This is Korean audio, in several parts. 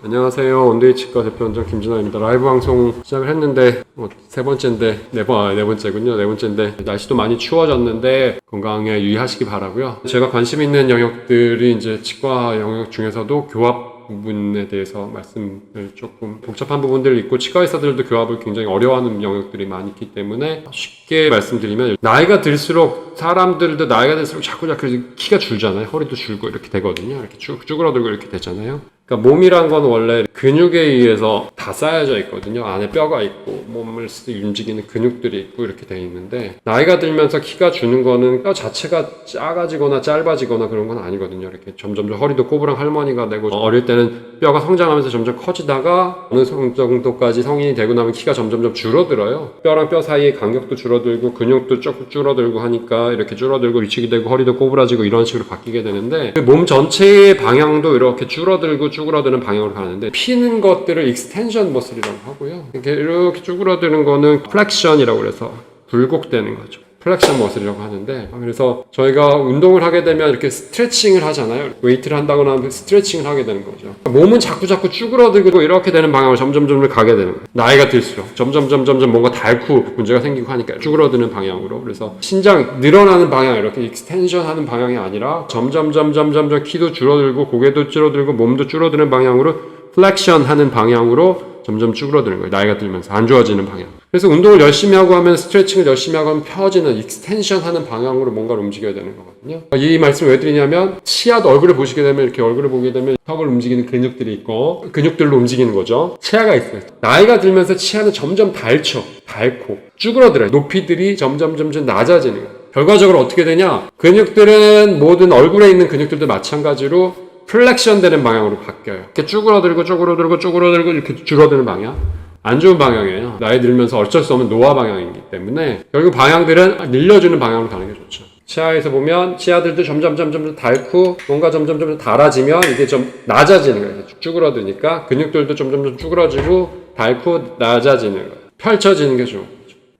안녕하세요. 원데이 치과 대표 원장 김진아입니다. 라이브 방송 시작을 했는데 뭐 세 번째인데 네 번, 아, 네 번째군요. 네 번째인데 날씨도 많이 추워졌는데 건강에 유의하시기 바라고요. 제가 관심 있는 영역들이 이제 치과 영역 중에서도 교합 부분에 대해서 말씀을 조금 복잡한 부분들이 있고 치과 의사들도 교합을 굉장히 어려워하는 영역들이 많이 있기 때문에 쉽게 말씀드리면 나이가 들수록 사람들도 나이가 들수록 자꾸 자꾸 키가 줄잖아요. 허리도 줄고 이렇게 되거든요. 이렇게 쭉 쭈그러들고 이렇게 되잖아요. 그러니까 몸이란 건 원래 근육에 의해서 다 쌓여져 있거든요. 안에 뼈가 있고 몸을 움직이는 근육들이 있고 이렇게 돼 있는데 나이가 들면서 키가 주는 거는 뼈 자체가 작아지거나 짧아지거나 그런 건 아니거든요. 이렇게 점점 허리도 꼬부랑 할머니가 되고 어릴 때는 뼈가 성장하면서 점점 커지다가 어느 정도까지 성인이 되고 나면 키가 점점점 줄어들어요. 뼈랑 뼈 사이의 간격도 줄어들고 근육도 조금 줄어들고 하니까 이렇게 줄어들고 위축이 되고 허리도 꼬부라지고 이런 식으로 바뀌게 되는데 그몸 전체의 방향도 이렇게 줄어들고 쭈그러드는 방향으로 가는데 피는 것들을 익스텐션 머슬이라고 하고요. 이렇게 이렇게 쭈그러드는 거는 플렉션이라고 그래서 굴곡되는 거죠. 플렉션 머슬이라고 하는데 그래서 저희가 운동을 하게 되면 이렇게 스트레칭을 하잖아요. 웨이트를 한다거나 하면 스트레칭을 하게 되는 거죠. 몸은 자꾸 자꾸 쭈그러들고 이렇게 되는 방향으로 점점 점점 가게 되는 거예요. 나이가 들수록 점점 점점 점 뭔가 닳고 문제가 생기고 하니까 쭈그러드는 방향으로 그래서 신장 늘어나는 방향 이렇게 익스텐션 하는 방향이 아니라 점점 점점 점점 키도 줄어들고 고개도 줄어들고 몸도 줄어드는 방향으로 플렉션 하는 방향으로 점점 쭈그러드는 거예요. 나이가 들면서 안 좋아지는 방향. 그래서 운동을 열심히 하고 하면 스트레칭을 열심히 하고 하면 펴지는 익스텐션 하는 방향으로 뭔가를 움직여야 되는 거거든요. 이 말씀을 왜 드리냐면 치아도 얼굴을 보시게 되면 이렇게 얼굴을 보게 되면 턱을 움직이는 근육들이 있고 근육들로 움직이는 거죠. 치아가 있어요. 나이가 들면서 치아는 점점 닳죠. 닳고 쭈그러들어요. 높이들이 점점 점점 낮아지는 거예요. 결과적으로 어떻게 되냐? 근육들은 모든 얼굴에 있는 근육들도 마찬가지로 플렉션 되는 방향으로 바뀌어요. 이렇게 쭈그러들고 쭈그러들고 쭈그러들고 이렇게 줄어드는 방향. 안 좋은 방향이에요. 나이 들면서 어쩔 수 없는 노화 방향이기 때문에 결국 방향들은 늘려주는 방향으로 가는 게 좋죠. 치아에서 보면 치아들도 점점 점점 닳고 뭔가 점점 점점 닳아지면 이게 좀 낮아지는 거예요. 쭉 쭈그러드니까 근육들도 점점 점 쭈그러지고 닳고 낮아지는 거예요. 펼쳐지는 게 좋은.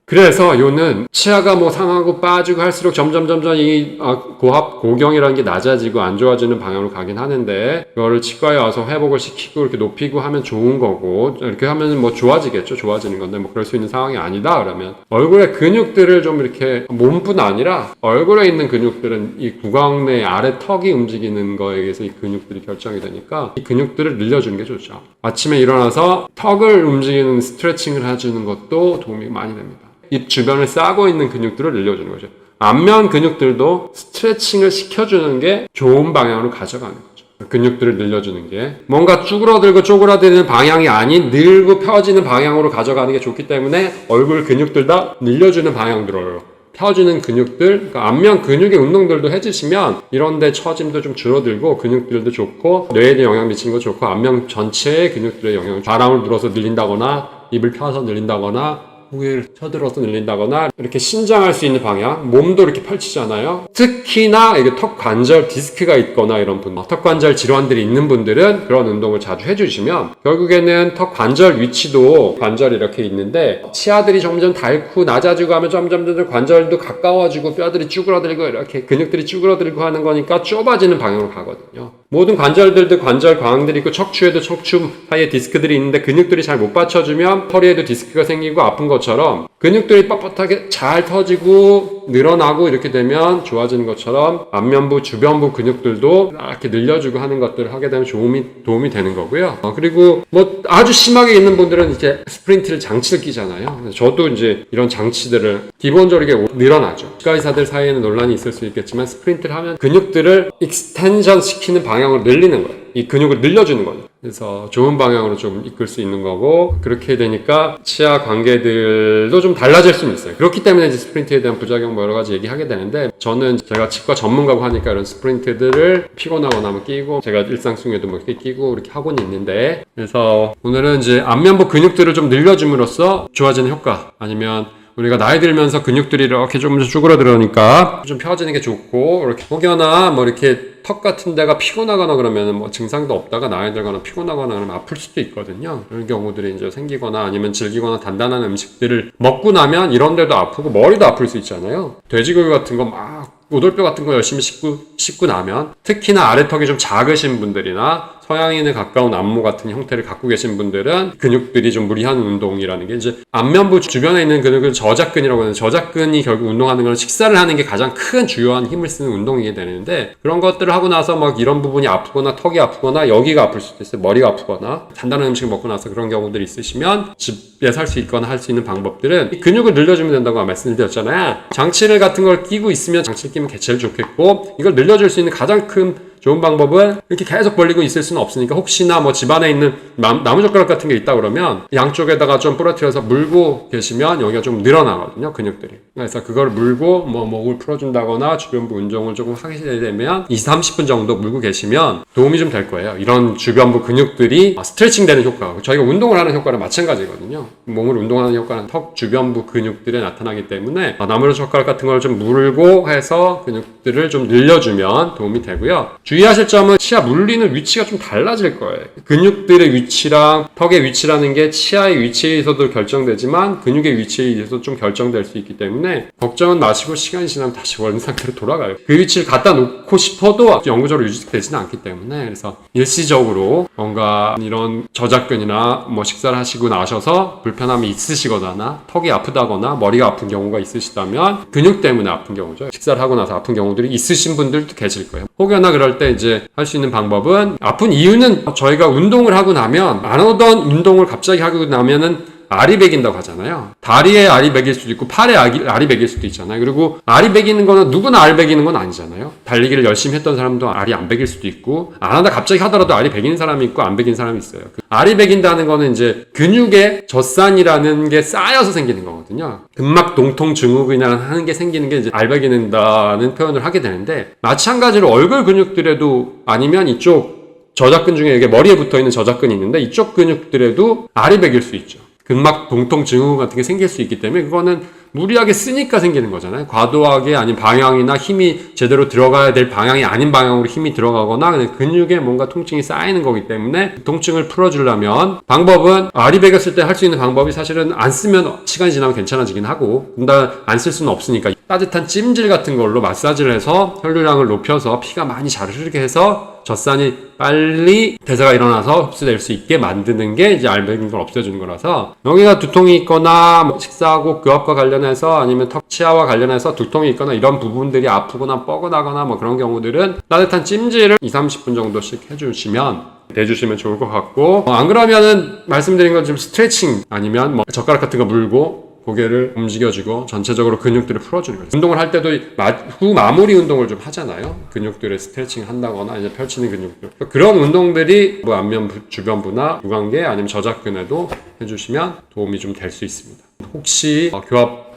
그래서 요는 치아가 뭐 상하고 빠지고 할수록 점점 점점 이 아, 고합 고경이라는 게 낮아지고 안 좋아지는 방향으로 가긴 하는데 그거를 치과에 와서 회복을 시키고 이렇게 높이고 하면 좋은 거고 이렇게 하면 뭐 좋아지겠죠. 좋아지는 건데 뭐 그럴 수 있는 상황이 아니다 그러면. 얼굴의 근육들을 좀 이렇게 몸뿐 아니라 얼굴에 있는 근육들은 이 구강 내 아래 턱이 움직이는 거에 의해서 이 근육들이 결정이 되니까 이 근육들을 늘려주는 게 좋죠. 아침에 일어나서 턱을 움직이는 스트레칭을 해주는 것도 도움이 많이 됩니다. 입 주변을 싸고 있는 근육들을 늘려주는 거죠. 안면 근육들도 스트레칭을 시켜주는 게 좋은 방향으로 가져가는 거죠. 근육들을 늘려주는 게 뭔가 쭈그러들고 쪼그라드는 방향이 아닌 늘고 펴지는 방향으로 가져가는 게 좋기 때문에 얼굴 근육들 다 늘려주는 방향들어요. 펴주는 근육들, 그러니까 안면 근육의 운동들도 해주시면 이런데 처짐도 좀 줄어들고 근육들도 좋고 뇌에도 영향 미치는 거 좋고 안면 전체의 근육들의 영향, 바람을 불어서 늘린다거나 입을 펴서 늘린다거나 고개를 쳐들어서 늘린다거나 이렇게 신장할 수 있는 방향, 몸도 이렇게 펼치잖아요. 특히나 이게 턱 관절 디스크가 있거나 이런 분, 턱 관절 질환들이 있는 분들은 그런 운동을 자주 해주시면 결국에는 턱 관절 위치도 관절이 이렇게 있는데 치아들이 점점 닳고 낮아지고 하면 점점 점점 관절도 가까워지고 뼈들이 쭈그러들고 이렇게 근육들이 쭈그러들고 하는 거니까 좁아지는 방향으로 가거든요. 모든 관절들도 관절 광들이 있고 척추에도 척추 사이에 디스크들이 있는데 근육들이 잘 못 받쳐주면 허리에도 디스크가 생기고 아픈 것처럼 근육들이 뻣뻣하게 잘 터지고 늘어나고 이렇게 되면 좋아지는 것처럼 안면부 주변부 근육들도 이렇게 늘려주고 하는 것들을 하게 되면 도움이 도움이 되는 거고요. 어, 그리고 뭐 아주 심하게 있는 분들은 이제 스프린트를 장치를 끼잖아요. 저도 이제 이런 장치들을 기본적으로 이게 늘어나죠. 치과 의사들 사이에는 논란이 있을 수 있겠지만 스프린트를 하면 근육들을 익스텐션 시키는 방향 으로 늘리는 거예요. 이 근육을 늘려주는 거예요. 그래서 좋은 방향으로 좀 이끌 수 있는 거고 그렇게 되니까 치아 관계들도 좀 달라질 수는 있어요. 그렇기 때문에 이제 스프린트에 대한 부작용 뭐 여러 가지 얘기하게 되는데 저는 제가 치과 전문가고 하니까 이런 스프린트들을 피곤하거나 하면 끼고 제가 일상 중에도 뭐 이렇게 끼고 이렇게 하고는 있는데 그래서 오늘은 이제 안면부 근육들을 좀 늘려줌으로써 좋아지는 효과 아니면 우리가 나이 들면서 근육들이 이렇게 조금씩 쭈그러들으니까 좀 펴지는 게 좋고 이렇게 혹여나 뭐 이렇게 턱 같은 데가 피곤하거나 그러면 뭐 증상도 없다가 나이 들거나 피곤하거나 그러면 아플 수도 있거든요. 그런 경우들이 이제 생기거나 아니면 질기거나 단단한 음식들을 먹고 나면 이런 데도 아프고 머리도 아플 수 있잖아요. 돼지고기 같은 거막 오돌뼈 같은 거 열심히 씹고, 씹고 나면 특히나 아래턱이 좀 작으신 분들이나 서양인에 가까운 안모 같은 형태를 갖고 계신 분들은 근육들이 좀 무리한 운동이라는 게 이제 안면부 주변에 있는 근육을 저작근이라고 하는 저작근이 결국 운동하는 건 식사를 하는 게 가장 큰 주요한 힘을 쓰는 운동이게 되는데 그런 것들을 하고 나서 막 이런 부분이 아프거나 턱이 아프거나 여기가 아플 수도 있어요. 머리가 아프거나 단단한 음식을 먹고 나서 그런 경우들이 있으시면 집에 살 수 있거나 할 수 있는 방법들은 이 근육을 늘려주면 된다고 말씀드렸잖아요. 장치를 같은 걸 끼고 있으면 장치를 끼면 개 제일 좋겠고 이걸 늘려줄 수 있는 가장 큰 좋은 방법은 이렇게 계속 벌리고 있을 수는 없으니까 혹시나 뭐 집안에 있는 남, 나무젓가락 같은 게 있다 그러면 양쪽에다가 좀 부러뜨려서 물고 계시면 여기가 좀 늘어나거든요 근육들이. 그래서 그걸 물고 뭐 목을 풀어준다거나 주변부 운동을 조금 하게 되면 2, 30분 정도 물고 계시면 도움이 좀 될 거예요. 이런 주변부 근육들이 스트레칭 되는 효과 저희가 운동을 하는 효과랑 마찬가지거든요. 몸을 운동하는 효과는 턱 주변부 근육들에 나타나기 때문에 나무젓가락 같은 걸 좀 물고 해서 근육들을 좀 늘려주면 도움이 되고요 주의하실 점은 치아 물리는 위치가 좀 달라질 거예요. 근육들의 위치랑 턱의 위치라는 게 치아의 위치에 의해서도 결정되지만 근육의 위치에 의해서 좀 결정될 수 있기 때문에 걱정은 마시고 시간이 지나면 다시 원래 상태로 돌아가요. 그 위치를 갖다 놓고 싶어도 영구적으로 유지되지는 않기 때문에 그래서 일시적으로 뭔가 이런 저작근이나 뭐 식사를 하시고 나셔서 불편함이 있으시거나 턱이 아프다거나 머리가 아픈 경우가 있으시다면 근육 때문에 아픈 경우죠. 식사를 하고 나서 아픈 경우들이 있으신 분들도 계실 거예요. 혹여나 그럴 때 이제 할 수 있는 방법은 아픈 이유는 저희가 운동을 하고 나면 안 하던 운동을 갑자기 하고 나면은 알이 베긴다고 하잖아요. 다리에 알이 베길 수도 있고 팔에 알이, 베길 수도 있잖아요. 그리고 알이 베기는 거는 누구나 알 베기는 건 아니잖아요. 달리기를 열심히 했던 사람도 알이 안 베길 수도 있고 안 하다 갑자기 하더라도 알이 베기는 사람이 있고 안 베기는 사람이 있어요. 그 알이 베긴다는 거는 이제 근육에 젖산이라는 게 쌓여서 생기는 거거든요. 근막 동통 증후군이라는 하는 게 생기는 게 이제 알 베기는다는 표현을 하게 되는데 마찬가지로 얼굴 근육들에도 아니면 이쪽 저작근 중에 이게 머리에 붙어 있는 저작근이 있는데 이쪽 근육들에도 알이 베길 수 있죠. 근막 동통 증후군 같은 게 생길 수 있기 때문에 그거는 무리하게 쓰니까 생기는 거잖아요. 과도하게 아닌 방향이나 힘이 제대로 들어가야 될 방향이 아닌 방향으로 힘이 들어가거나 그냥 근육에 뭔가 통증이 쌓이는 거기 때문에 통증을 풀어주려면 방법은 베겼을 때 할 수 있는 방법이 사실은 안 쓰면 시간이 지나면 괜찮아지긴 하고 근데 안 쓸 수는 없으니까 따뜻한 찜질 같은 걸로 마사지를 해서 혈류량을 높여서 피가 많이 잘 흐르게 해서 젖산이 빨리 대사가 일어나서 흡수될 수 있게 만드는 게 이제 알베긴 걸 없애주는 거라서 여기가 두통이 있거나 뭐 식사하고 교합과 관련해서 아니면 턱 치아와 관련해서 두통이 있거나 이런 부분들이 아프거나 뻐근하거나 뭐 그런 경우들은 따뜻한 찜질을 2, 30분 정도씩 해주시면 내주시면 좋을 것 같고 어, 안 그러면은 말씀드린 것처럼 스트레칭 아니면 뭐 젓가락 같은 거 물고 고개를 움직여주고 전체적으로 근육들을 풀어주는 거죠. 운동을 할 때도 마- 후 마무리 운동을 좀 하잖아요. 근육들을 스트레칭 한다거나 이제 펼치는 근육들. 그런 운동들이 뭐 안면 부- 주변부나 유관계 아니면 저작근에도 해주시면 도움이 좀 될 수 있습니다. 혹시 어, 교합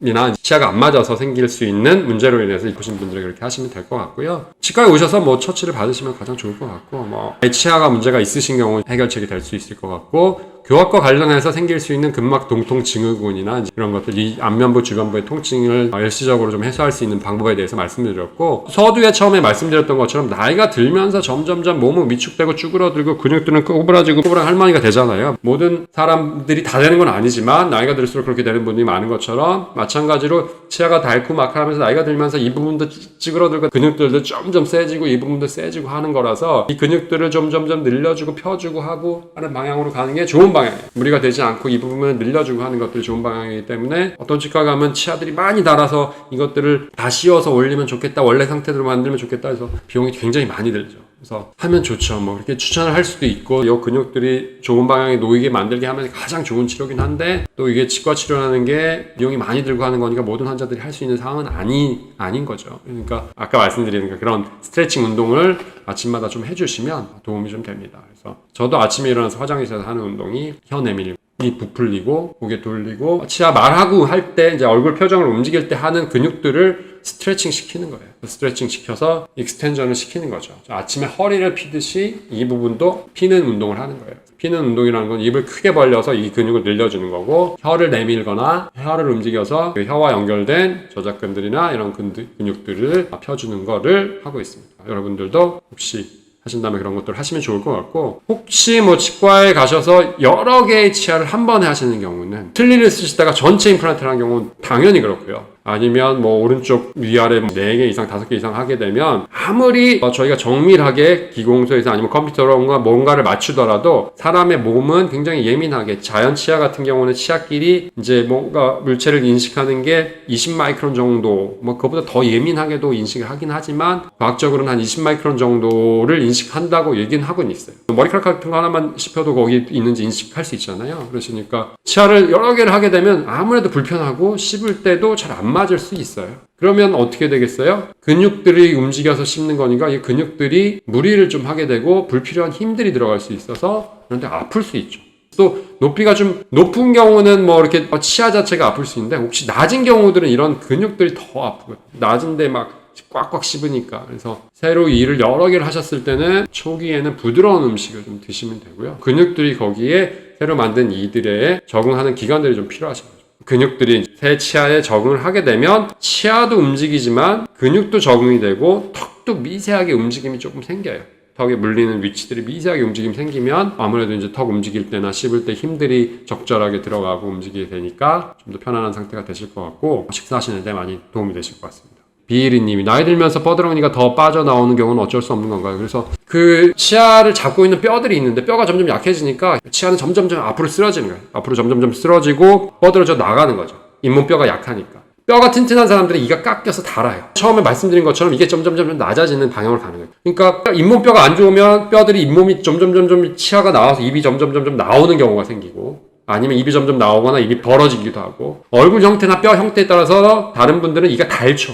이나 치아가 안 맞아서 생길 수 있는 문제로 인해서 입으신 분들은 그렇게 하시면 될 것 같고요. 치과에 오셔서 뭐 처치를 받으시면 가장 좋을 것 같고, 뭐 치아가 문제가 있으신 경우 해결책이 될 수 있을 것 같고, 교합과 관련해서 생길 수 있는 근막 동통 증후군이나 이제 그런 것들, 이 안면부 주변부의 통증을 일시적으로 좀 해소할 수 있는 방법에 대해서 말씀드렸고, 서두에 처음에 말씀드렸던 것처럼 나이가 들면서 점점점 몸은 위축되고 쭈그러들고 근육들은 꼬부라지고 꼬부랑 할머니가 되잖아요. 모든 사람들이 다 되는 건 아니지만 나이가 들수록 그렇게 되는 분들이 많은 것처럼 마찬가지로 치아가 닳고 막하면서 나이가 들면서 이 부분도 찌- 찌그러들고 근육들도 점점 세지고 이 부분도 세지고 하는 거라서 이 근육들을 점점점 늘려주고 펴주고 하고 하는 방향으로 가는 게 좋은 방향이에요. 무리가 되지 않고 이 부분을 늘려주고 하는 것들이 좋은 방향이기 때문에 어떤 치과 가면 치아들이 많이 닳아서 이것들을 다 씌워서 올리면 좋겠다 원래 상태대로 만들면 좋겠다 해서 비용이 굉장히 많이 들죠. 그래서 하면 좋죠. 뭐 이렇게 추천을 할 수도 있고 이 근육들이 좋은 방향에 놓이게 만들게 하면 가장 좋은 치료긴 한데 또 이게 치과 치료라는 게 비용이 많이 들고 하는 거니까 모든 환자들이 할 수 있는 상황은 아니 아닌 거죠. 그러니까 아까 말씀드린 그 그런 스트레칭 운동을 아침마다 좀 해주시면 도움이 좀 됩니다. 그래서 저도 아침에 일어나서 화장실에서 하는 운동이 혀 내밀고 이 부풀리고 고개 돌리고 치아 말하고 할 때 이제 얼굴 표정을 움직일 때 하는 근육들을 스트레칭 시키는 거예요. 스트레칭 시켜서 익스텐전을 시키는 거죠. 아침에 허리를 피듯이 이 부분도 피는 운동을 하는 거예요. 피는 운동이라는 건 입을 크게 벌려서 이 근육을 늘려주는 거고 혀를 내밀거나 혀를 움직여서 그 혀와 연결된 저작근들이나 이런 근육들을 펴주는 거를 하고 있습니다. 여러분들도 혹시 하신다면 그런 것들을 하시면 좋을 것 같고 혹시 뭐 치과에 가셔서 여러 개의 치아를 한 번에 하시는 경우는 틀니를 쓰시다가 전체 임플란트를 하는 경우는 당연히 그렇고요. 아니면 뭐 오른쪽 위아래 4개 이상 5개 이상 하게 되면 아무리 어, 저희가 정밀하게 기공소에서 아니면 컴퓨터로 뭔가 뭔가를 맞추더라도 사람의 몸은 굉장히 예민하게 자연 치아 같은 경우는 치아끼리 이제 뭔가 물체를 인식하는 게 20마이크론 정도 뭐 그거보다 더 예민하게도 인식을 하긴 하지만 과학적으로는 한 20마이크론 정도를 인식한다고 얘기는 하고는 있어요. 머리카락 같은 거 하나만 씹혀도 거기 있는지 인식할 수 있잖아요. 그러시니까 치아를 여러 개를 하게 되면 아무래도 불편하고 씹을 때도 잘안 맞을 수 있어요. 그러면 어떻게 되겠어요? 근육들이 움직여서 씹는 거니까 이 근육들이 무리를 좀 하게 되고 불필요한 힘들이 들어갈 수 있어서 그런데 아플 수 있죠. 또 높이가 좀 높은 경우는 뭐 이렇게 치아 자체가 아플 수 있는데 혹시 낮은 경우들은 이런 근육들이 더 아프고요. 낮은데 막 꽉꽉 씹으니까 그래서 새로 일을 여러 개를 하셨을 때는 초기에는 부드러운 음식을 좀 드시면 되고요. 근육들이 거기에 새로 만든 이들에 적응하는 기간들이 좀 필요하신 거죠. 근육들이 새 치아에 적응을 하게 되면 치아도 움직이지만 근육도 적응이 되고 턱도 미세하게 움직임이 조금 생겨요. 턱에 물리는 위치들이 미세하게 움직임 생기면 아무래도 이제 턱 움직일 때나 씹을 때 힘들이 적절하게 들어가고 움직이게 되니까 좀 더 편안한 상태가 되실 것 같고 식사하시는 데 많이 도움이 되실 것 같습니다. 비일이님이 나이 들면서 뻐드렁니가 더 빠져나오는 경우는 어쩔 수 없는 건가요? 그래서 그 치아를 잡고 있는 뼈들이 있는데 뼈가 점점 약해지니까 치아는 점점점 앞으로 쓰러지는 거예요. 앞으로 점점점 쓰러지고 뻗어져 나가는 거죠. 잇몸뼈가 약하니까. 뼈가 튼튼한 사람들은 이가 깎여서 달아요. 처음에 말씀드린 것처럼 이게 점점점 낮아지는 방향으로 가는 거예요. 그러니까 잇몸뼈가 안 좋으면 뼈들이 잇몸이 점점점점 치아가 나와서 입이 점점점점 나오는 경우가 생기고 아니면 입이 점점 나오거나 입이 벌어지기도 하고 얼굴 형태나 뼈 형태에 따라서 다른 분들은 이가 닳죠.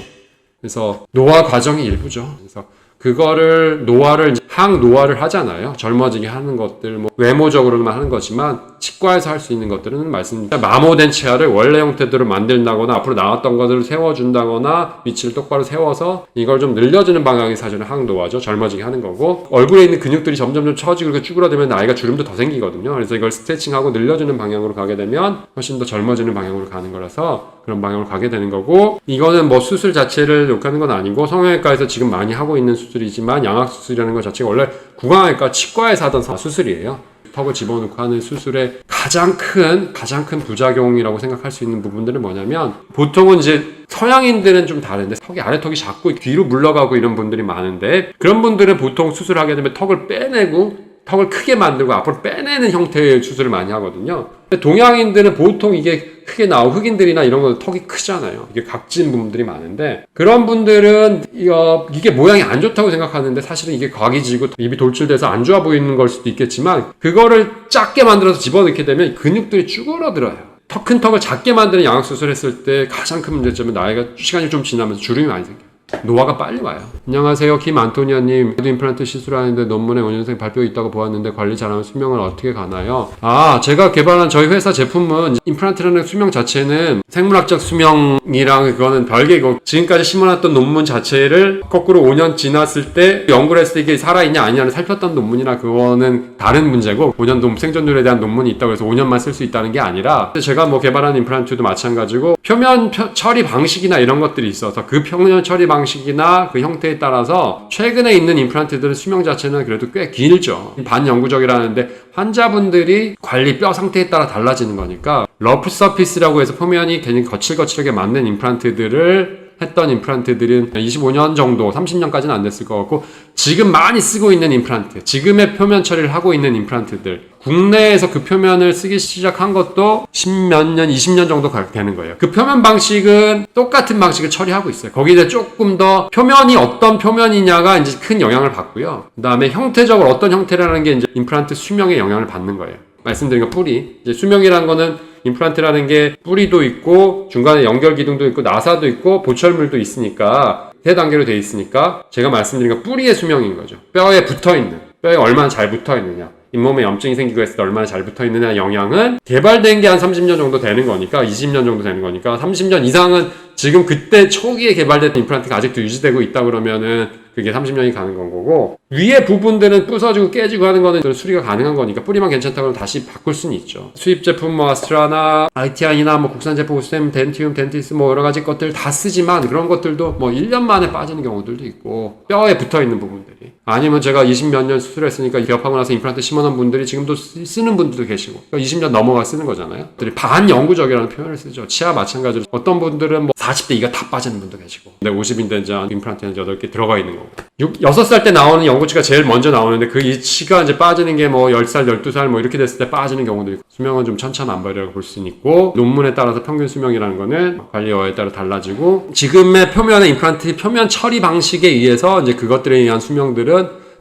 그래서 노화 과정의 일부죠. 그래서 그거를 노화를 항노화를 하잖아요. 젊어지게 하는 것들 뭐 외모적으로만 하는 거지만 치과에서 할 수 있는 것들은 말씀 마모된 치아를 원래 형태대로 만든다거나 앞으로 나왔던 것들을 세워준다거나 위치를 똑바로 세워서 이걸 좀 늘려주는 방향이 사실은 항노화죠. 젊어지게 하는 거고 얼굴에 있는 근육들이 점점점 처지고 이렇게 쭈그러들면 나이가 주름도 더 생기거든요. 그래서 이걸 스트레칭하고 늘려주는 방향으로 가게 되면 훨씬 더 젊어지는 방향으로 가는 거라서 그런 방향으로 가게 되는 거고 이거는 뭐 수술 자체를 욕하는 건 아니고 성형외과에서 지금 많이 하고 있는 수술이지만 양악 수술이라는 것 자체가 원래 구강외과 치과에서 하던 수술이에요. 턱을 집어넣고 하는 수술의 가장 큰 가장 큰 부작용이라고 생각할 수 있는 부분들은 뭐냐면 보통은 이제 서양인들은 좀 다른데 턱이 아래 턱이 작고 뒤로 물러가고 이런 분들이 많은데 그런 분들은 보통 수술하게 되면 턱을 빼내고 턱을 크게 만들고 앞으로 빼내는 형태의 수술을 많이 하거든요. 동양인들은 보통 이게 크게 나오고 흑인들이나 이런 거 턱이 크잖아요. 이게 각진 부분들이 많은데 그런 분들은 이거 이게 모양이 안 좋다고 생각하는데 사실은 이게 각이지고 입이 돌출돼서 안 좋아 보이는 걸 수도 있겠지만 그거를 작게 만들어서 집어넣게 되면 근육들이 쭈그러들어요. 턱 큰 턱을 작게 만드는 양악 수술했을 때 가장 큰 문제점은 나이가 시간이 좀 지나면서 주름이 많이 생겨요. 노화가 빨리 와요. 안녕하세요. 김안토니아님. 헤드 임플란트 시술하는데 논문에 5년생 발표 있다고 보았는데 관리 잘하면 수명을 어떻게 가나요? 아, 제가 개발한 저희 회사 제품은 임플란트라는 수명 자체는 생물학적 수명이랑 그거는 별개고 지금까지 심어놨던 논문 자체를 거꾸로 5년 지났을 때 연구를 했을 때 이게 살아있냐 아니냐를 살폈던 논문이나 그거는 다른 문제고 5년 논 생존율에 대한 논문이 있다고 해서 5년만 쓸 수 있다는 게 아니라 제가 뭐 개발한 임플란트도 마찬가지고 표면 펴- 처리 방식이나 이런 것들이 있어서 그 표면 처리 방식 이나 그 형태에 따라서 최근에 있는 임플란트들은 수명 자체는 그래도 꽤 길죠. 반영구적이라는데 환자분들이 관리 뼈 상태에 따라 달라지는 거니까 러프 서피스라고 해서 표면이 굉장히 거칠거칠하게 맞는 임플란트들을 했던 임플란트들은 25년 정도, 30년까지는 안 됐을 것 같고 지금 많이 쓰고 있는 임플란트, 지금의 표면 처리를 하고 있는 임플란트들 국내에서 그 표면을 쓰기 시작한 것도 10몇 년, 20년 정도 가- 되는 거예요. 그 표면 방식은 똑같은 방식을 처리하고 있어요. 거기에 조금 더 표면이 어떤 표면이냐가 이제 큰 영향을 받고요. 그 다음에 형태적으로 어떤 형태라는 게 이제 임플란트 수명에 영향을 받는 거예요. 말씀드린 거 뿌리. 이제 수명이라는 거는 임플란트라는 게 뿌리도 있고 중간에 연결 기둥도 있고 나사도 있고 보철물도 있으니까 세 단계로 돼 있으니까 제가 말씀드린 건 뿌리의 수명인 거죠. 뼈에 붙어 있는 뼈에 얼마나 잘 붙어 있느냐. 잇몸에 염증이 생기고 했을 때 얼마나 잘 붙어 있느냐 영향은 개발된 게 한 30년 정도 되는 거니까 20년 정도 되는 거니까 30년 이상은 지금 그때 초기에 개발됐던 임플란트가 아직도 유지되고 있다 그러면은 그게 30년이 가는 건 거고 위에 부분들은 부서지고 깨지고 하는 거는 수리가 가능한 거니까 뿌리만 괜찮다고 하면 다시 바꿀 수는 있죠. 수입 제품 뭐 아스트라나 ITI나 뭐 국산 제품 쌤 덴티움 덴티스 뭐 여러 가지 것들 다 쓰지만 그런 것들도 뭐 1년 만에 빠지는 경우들도 있고 뼈에 붙어 있는 부분들이 아니면 제가 20몇 년 수술했으니까 기업하고 나서 임플란트 심어놓은 분들이 지금도 쓰- 쓰는 분들도 계시고. 그러니까 20년 넘어가 쓰는 거잖아요. 반영구적이라는 표현을 쓰죠. 치아 마찬가지로 어떤 분들은 뭐 40대 이가 다 빠지는 분도 계시고. 근데 50인데 이제 임플란트는 8개 들어가 있는 거고. 6, 6살 때 나오는 영구치가 제일 먼저 나오는데 그 이 치가 이제 빠지는 게 뭐 10살, 12살 뭐 이렇게 됐을 때 빠지는 경우도 있고. 수명은 좀 천차만별이라고 볼 수 있고. 논문에 따라서 평균 수명이라는 거는 관리여에 따라 달라지고. 지금의 표면의 임플란트 표면 처리 방식에 의해서 이제 그것들에 의한 수명들은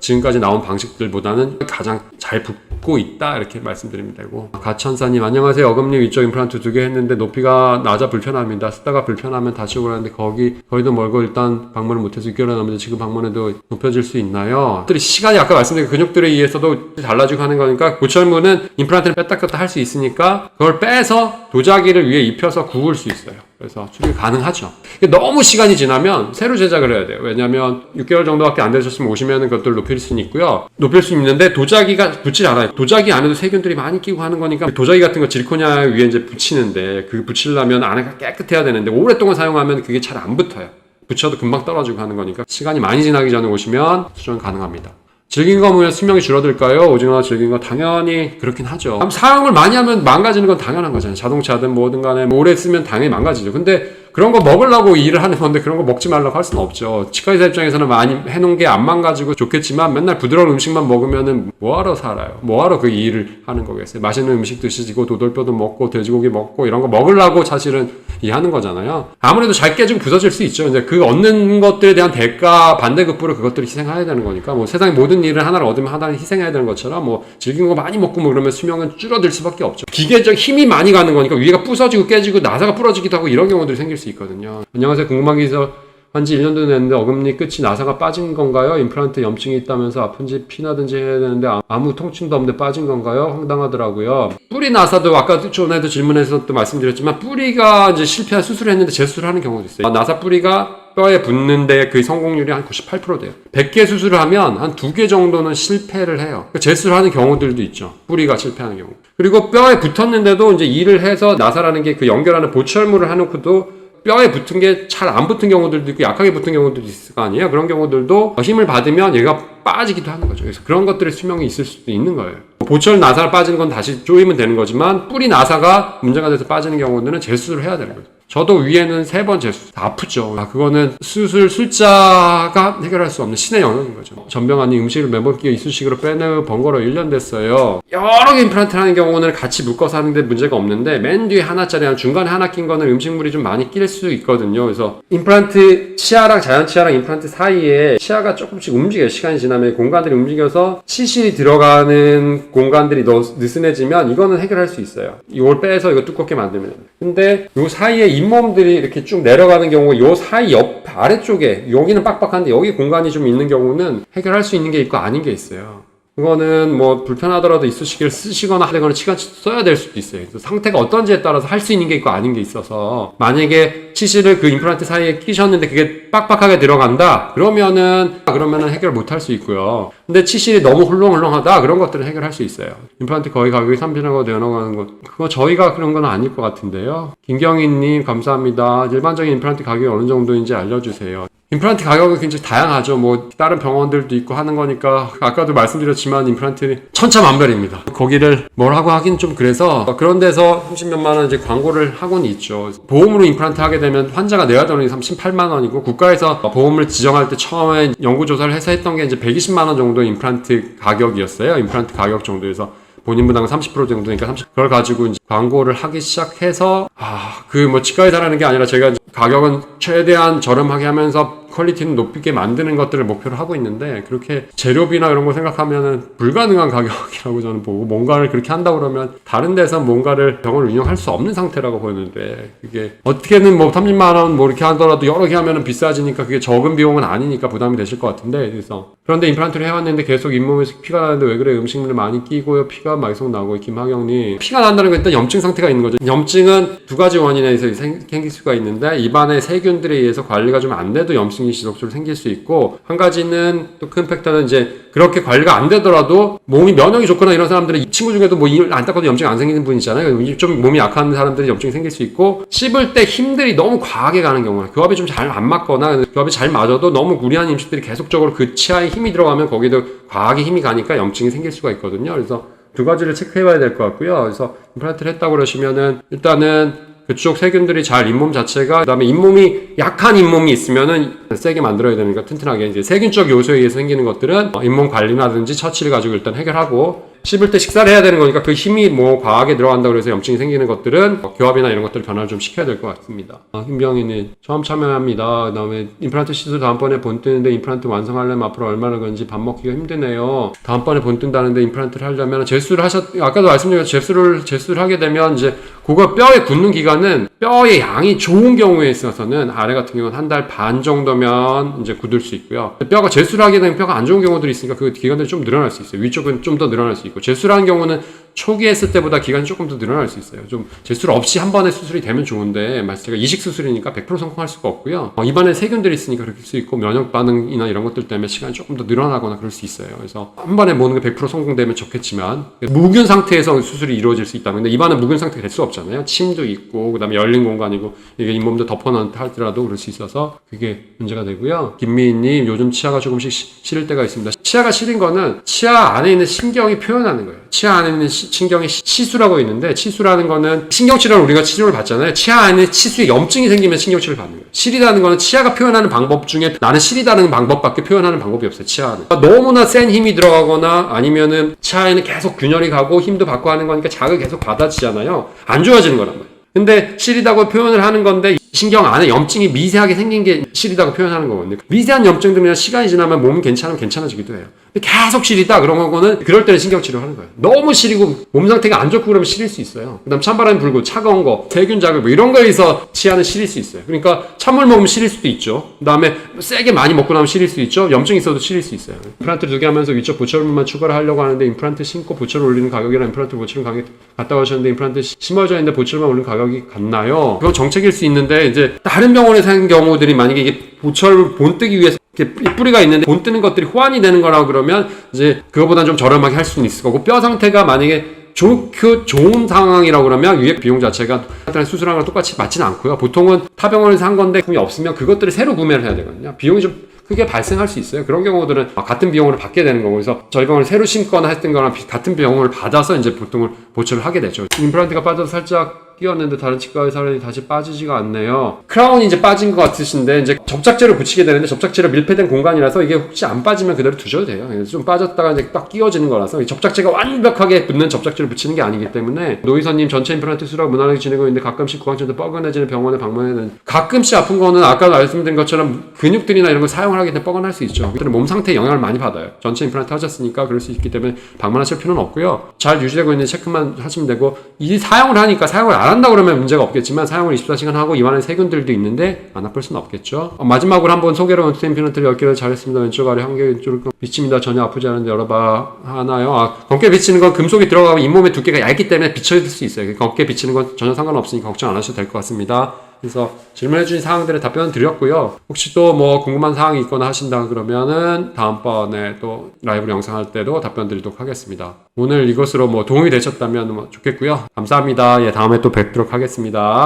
지금까지 나온 방식들보다는 가장 잘 붙고 있다 이렇게 말씀드립니다. 고 가천사님 안녕하세요. 어금니 위쪽 임플란트 두 개 했는데 높이가 낮아 불편합니다. 쓰다가 불편하면 다시 오고 하는데 거기 거기도 멀고 일단 방문을 못해서 6개월 남았는데 지금 방문해도 높여질 수 있나요? 들이 시간이 아까 말씀드린 그 근육들에 의해서도 달라지고 하는 거니까 고철문은 임플란트를 뺐다 꼈다 할 수 있으니까 그걸 빼서 도자기를 위에 입혀서 구울 수 있어요. 그래서 수립이 가능하죠. 너무 시간이 지나면 새로 제작을 해야 돼요. 왜냐하면 6개월 정도밖에 안 되셨으면 오시면 그것들 높일 수는 있고요. 높일 수 있는데 도자기가 붙질 않아요. 도자기 안에도 세균들이 많이 끼고 하는 거니까 도자기 같은 거 질코냐 위에 이제 붙이는데 그 붙이려면 안에가 깨끗해야 되는데 오랫동안 사용하면 그게 잘 안 붙어요. 붙여도 금방 떨어지고 하는 거니까 시간이 많이 지나기 전에 오시면 수정 가능합니다. 질긴 거 보면 수명이 줄어들까요? 오징어 질긴 거 당연히 그렇긴 하죠. 사용을 많이 하면 망가지는 건 당연한 거잖아요. 자동차든 뭐든 간에 뭐 오래 쓰면 당연히 망가지죠. 근데 그런 거 먹으려고 일을 하는 건데 그런 거 먹지 말라고 할 수는 없죠. 치과의사 입장에서는 많이 해놓은 게 안 망가지고 좋겠지만 맨날 부드러운 음식만 먹으면은 뭐하러 살아요? 뭐하러 그 일을 하는 거겠어요? 맛있는 음식 드시고 도돌뼈도 먹고 돼지고기 먹고 이런 거 먹으려고 사실은 이 하는 거잖아요. 아무래도 잘 깨지고 부서질 수 있죠. 이제 그 얻는 것들에 대한 대가 반대급부로 그것들을 희생해야 되는 거니까 뭐 세상의 모든 일을 하나를 얻으면 하나를 희생해야 되는 것처럼 뭐 질긴 거 많이 먹고 뭐 그러면 수명은 줄어들 수밖에 없죠. 기계적 힘이 많이 가는 거니까 위가 부서지고 깨지고 나사가 부러지기도 하고 이런 경우들이 생길 수 있거든요. 안녕하세요. 궁금한 게 있어 한지 1년도 됐는데 어금니 끝이 나사가 빠진 건가요? 임플란트 염증이 있다면서 아픈지 피나든지 해야 되는데 아- 아무 통증도 없는데 빠진 건가요? 황당하더라고요. 뿌리 나사도 아까 전에도 질문에서 또 말씀드렸지만 뿌리가 이제 실패한 수술을 했는데 재수술을 하는 경우도 있어요. 아, 나사 뿌리가 뼈에 붙는데 그 성공률이 한 98% 돼요. 100개 수술을 하면 한 2개 정도는 실패를 해요. 그러니까 재수술하는 경우들도 있죠. 뿌리가 실패하는 경우. 그리고 뼈에 붙었는데도 이제 일을 해서 나사라는 게 그 연결하는 보철물을 해놓고도 뼈에 붙은 게 잘 안 붙은 경우들도 있고 약하게 붙은 경우들도 있을 거 아니에요. 그런 경우들도 힘을 받으면 얘가 빠지기도 하는 거죠. 그래서 그런 것들의 수명이 있을 수도 있는 거예요. 보철 나사가 빠지는 건 다시 조이면 되는 거지만 뿌리 나사가 문제가 돼서 빠지는 경우들은 재수술을 해야 되는 거죠. 저도 위에는 세 번 재수술 다 아프죠. 아, 그거는 수술 술자가 해결할 수 없는 신의 영역인 거죠. 전병환이 음식을 끼어 이쑤시개로 빼내 번거로 1년 됐어요. 여러 개 임플란트 하는 경우는 같이 묶어서 하는데 문제가 없는데 맨 뒤에 하나짜리 한 중간에 하나 낀 거는 음식물이 좀 많이 낄 수 있거든요. 그래서 임플란트 치아랑 자연 치아랑 임플란트 사이에 치아가 조금씩 움직여요. 시간이 지나면 공간들이 움직여서 치실이 들어가는 공간들이 너 느슨해지면 이거는 해결할 수 있어요. 이걸 빼서 이거 두껍게 만들면. 근데 요 사이에 잇몸들이 이렇게 쭉 내려가는 경우 요 사이 옆 아래쪽에 여기는 빡빡한데 여기 공간이 좀 있는 경우는 해결할 수 있는 게 있고 아닌 게 있어요. 그거는 뭐 불편하더라도 이쑤시개를 쓰시거나 하거나 시간 써야 될 수도 있어요. 상태가 어떤지에 따라서 할 수 있는 게 있고 아닌 게 있어서 만약에 치실을 그 임플란트 사이에 끼셨는데 그게 빡빡하게 들어간다 그러면은 그러면은 해결 못 할 수 있고요. 근데 치실이 너무 훌렁훌렁하다 그런 것들은 해결할 수 있어요. 임플란트 거의 가격이 3천하고 내어나가는 것 그거 저희가 그런 건 아닐 것 같은데요. 김경희님 감사합니다. 일반적인 임플란트 가격이 어느 정도인지 알려주세요. 임플란트 가격은 굉장히 다양하죠. 뭐 다른 병원들도 있고 하는 거니까 아까도 말씀드렸지만 임플란트는 천차만별입니다. 거기를 뭘 하고 하긴 좀 그래서 그런 데서 30몇만 원 이제 광고를 하고는 있죠. 보험으로 임플란트 하게 되면 환자가 내야 되는 게 38만 원이고 국가에서 보험을 지정할 때 처음에 연구 조사를 해서 했던 게 이제 120만 원 정도 임플란트 가격이었어요. 임플란트 가격 정도에서 본인 부담은 30% 정도니까 30 그걸 가지고 이제 광고를 하기 시작해서 아 그 뭐 치과에 달하는 게 아니라 제가 가격은 최대한 저렴하게 하면서 퀄리티는 높게 만드는 것들을 목표로 하고 있는데 그렇게 재료비나 이런 거 생각하면은 불가능한 가격이라고 저는 보고 뭔가를 그렇게 한다 그러면 다른 데서 뭔가를 병원을 운영할 수 없는 상태라고 보이는데 그게 어떻게든 뭐 30만 원 뭐 이렇게 하더라도 여러 개 하면은 비싸지니까 그게 적은 비용은 아니니까 부담이 되실 것 같은데 그래서 그런데 임플란트를 해왔는데 계속 잇몸에서 피가 나는데 왜 그래? 음식물 많이 끼고요. 피가 계속 나고 김하경님 피가 난다는 건 일단 염증 상태가 있는 거죠. 염증은 두 가지 원인에서 생- 생길 수가 있는데 입안의 세균들에 의해서 관리가 좀 안 돼도 염증 염증이 지속적으로 생길 수 있고 한 가지는 또 큰 팩터는 이제 그렇게 관리가 안 되더라도 몸이 면역이 좋거나 이런 사람들은 이 친구 중에도 뭐안 닦아도 염증 안 생기는 분 있잖아요. 좀 몸이 약한 사람들이 염증이 생길 수 있고 씹을 때 힘들이 너무 과하게 가는 경우나 교합이 좀 잘 안 맞거나 교합이 잘 맞아도 너무 무리한 음식들이 계속적으로 그 치아에 힘이 들어가면 거기도 과하게 힘이 가니까 염증이 생길 수가 있거든요. 그래서 두 가지를 체크해봐야 될 것 같고요. 그래서 임플란트를 했다고 그러시면은 일단은 그쪽 세균들이 잘 잇몸 자체가 그다음에 잇몸이 약한 잇몸이 있으면은 세게 만들어야 되니까 튼튼하게 이제 세균적 요소에 의해서 생기는 것들은 어, 잇몸 관리라든지 처치를 가지고 일단 해결하고 씹을 때 식사를 해야 되는 거니까 그 힘이 뭐 과하게 들어간다고 해서 염증이 생기는 것들은 어, 교합이나 이런 것들 변화를 좀 시켜야 될 것 같습니다. 아, 김병희는 처음 참여합니다. 그다음에 임플란트 시술 다음번에 본 뜨는데 임플란트 완성하려면 앞으로 얼마나 걸는지 밥 먹기가 힘드네요. 다음번에 본 뜬다는데 임플란트를 하려면 재수를 하셨 아까도 말씀드린 재수를 재수를 하게 되면 이제 그거 뼈에 굳는 기간은 뼈의 양이 좋은 경우에 있어서는 아래 같은 경우는 한 달 반 정도면 이제 굳을 수 있고요. 뼈가 재수를 하게 되면 뼈가 안 좋은 경우들이 있으니까 그 기간들이 좀 늘어날 수 있어요. 위쪽은 좀 더 늘어날 수 있고 재수를 하는 경우는 초기에 했을 때보다 기간이 조금 더 늘어날 수 있어요. 좀 재수를 없이 한 번에 수술이 되면 좋은데 말씀 제가 이식 수술이니까 100% 성공할 수가 없고요. 어, 입안에 세균들이 있으니까 그럴 수 있고 면역 반응이나 이런 것들 때문에 시간이 조금 더 늘어나거나 그럴 수 있어요. 그래서 한 번에 모든 게100% 성공되면 좋겠지만 무균 상태에서 수술이 이루어질 수 있다면 근데 입안은 무균 상태가 될 수 없잖아요. 침도 있고 그다음에 열린 공간이고 이게 잇몸도 덮어놓다 하더라도 그럴 수 있어서 그게 문제가 되고요. 김미희님 요즘 치아가 조금씩 시- 시릴 때가 있습니다. 치아가 시린 거는 치아 안에 있는 신경이 표현하는 거예요. 치아 안에 있는 시- 신경이 시- 치수라고 있는데 치수라는 거는 신경치료를 우리가 치료를 받잖아요. 치아 안에 치수에 염증이 생기면 신경치료를 받는 거예요. 시리다는 거는 치아가 표현하는 방법 중에 나는 시리다는 방법밖에 표현하는 방법이 없어요. 치아는 너무나 센 힘이 들어가거나 아니면은 치아에는 계속 균열이 가고 힘도 받고 하는 거니까 자극 계속 받아지잖아요. 안 좋아지는 거란 말이에요. 근데 시리다고 표현을 하는 건데 신경 안에 염증이 미세하게 생긴 게 시리다고 표현하는 거거든요. 미세한 염증들이나 시간이 지나면 몸은 괜찮으면 괜찮아지기도 해요. 근데 계속 시리다 그런 거는 그럴 때는 신경 치료하는 거예요. 너무 시리고 몸 상태가 안 좋고 그러면 시릴 수 있어요. 그다음 찬바람이 불고 차가운 거, 세균 자극 뭐 이런 거에 의해서 치아는 시릴 수 있어요. 그러니까 찬물 먹으면 시릴 수도 있죠. 그다음에 세게 많이 먹고 나면 시릴 수 있죠. 염증 있어도 시릴 수 있어요. 임플란트 두 개 하면서 위쪽 보철물만 추가를 하려고 하는데 임플란트 심고 보철을 올리는 가격이랑 임플란트 보철을 가격 갔다 오셨는데 임플란트 심어져 있는데 보철만 올리는 가격이 같나요? 그건 정책일 수 있는데 이제 다른 병원에서 하는 경우들이 만약에 이게 보철 본뜨기 위해서 이렇게 이 뿌리가 있는데 본 뜨는 것들이 호환이 되는 거라고 그러면 이제 그거보다는 좀 저렴하게 할 수는 있을 거고 뼈 상태가 만약에 좋고 좋은 상황이라고 그러면 위액 비용 자체가 다른 수술하는 거랑 똑같이 맞지는 않고요. 보통은 타 병원에서 한 건데 품이 없으면 그것들을 새로 구매를 해야 되거든요. 비용이 좀 크게 발생할 수 있어요. 그런 경우들은 같은 비용으로 받게 되는 거고 그래서 저희 병원을 새로 심거나 했던 거랑 비- 같은 비용을 받아서 이제 보통을 보초를 하게 되죠. 임플란트가 빠져서 살짝 끼웠는데 다른 치과의 사람이 다시 빠지지가 않네요. 크라운이 이제 빠진 것 같으신데 이제 접착제를 붙이게 되는데 접착제로 밀폐된 공간이라서 이게 혹시 안 빠지면 그대로 두셔도 돼요. 좀 빠졌다가 이제 딱 끼워지는 거라서 이 접착제가 완벽하게 붙는 접착제를 붙이는 게 아니기 때문에 노이선님 전체 임플란트 수술하고 무난하게 지내고 있는데 가끔씩 구강천도 뻐근해지는 병원에 방문하는 가끔씩 아픈 거는 아까 말씀드린 것처럼 근육들이나 이런 걸 사용을 하기 때문에 뻐근할 수 있죠. 몸 상태에 영향을 많이 받아요. 전체 임플란트 하셨으니까 그럴 수 있기 때문에 방문하실 필요는 없고요. 잘 유지되고 있는 체크만 하시면 되고 이 사용을 하니까 사용을 안 한다 그러면 문제가 없겠지만 사용을 24시간 하고 입안에 세균들도 있는데 안 아플 수는 없겠죠. 어, 마지막으로 한번 소개로 원투 임플란트를 10개를 잘했습니다. 왼쪽 아래 한 개, 왼쪽 비칩니다. 전혀 아프지 않은데 열어봐 하나요? 아, 검게 비치는 건 금속이 들어가고 잇몸의 두께가 얇기 때문에 비쳐질 수 있어요. 검게 비치는 건 전혀 상관없으니까 걱정 안 하셔도 될 것 같습니다. 그래서 질문해 주신 사항들에 답변 드렸고요. 혹시 또 뭐 궁금한 사항이 있거나 하신다 그러면은 다음번에 또 라이브 영상 할 때도 답변 드리도록 하겠습니다. 오늘 이것으로 뭐 도움이 되셨다면 뭐 좋겠고요. 감사합니다. 예, 다음에 또 뵙도록 하겠습니다.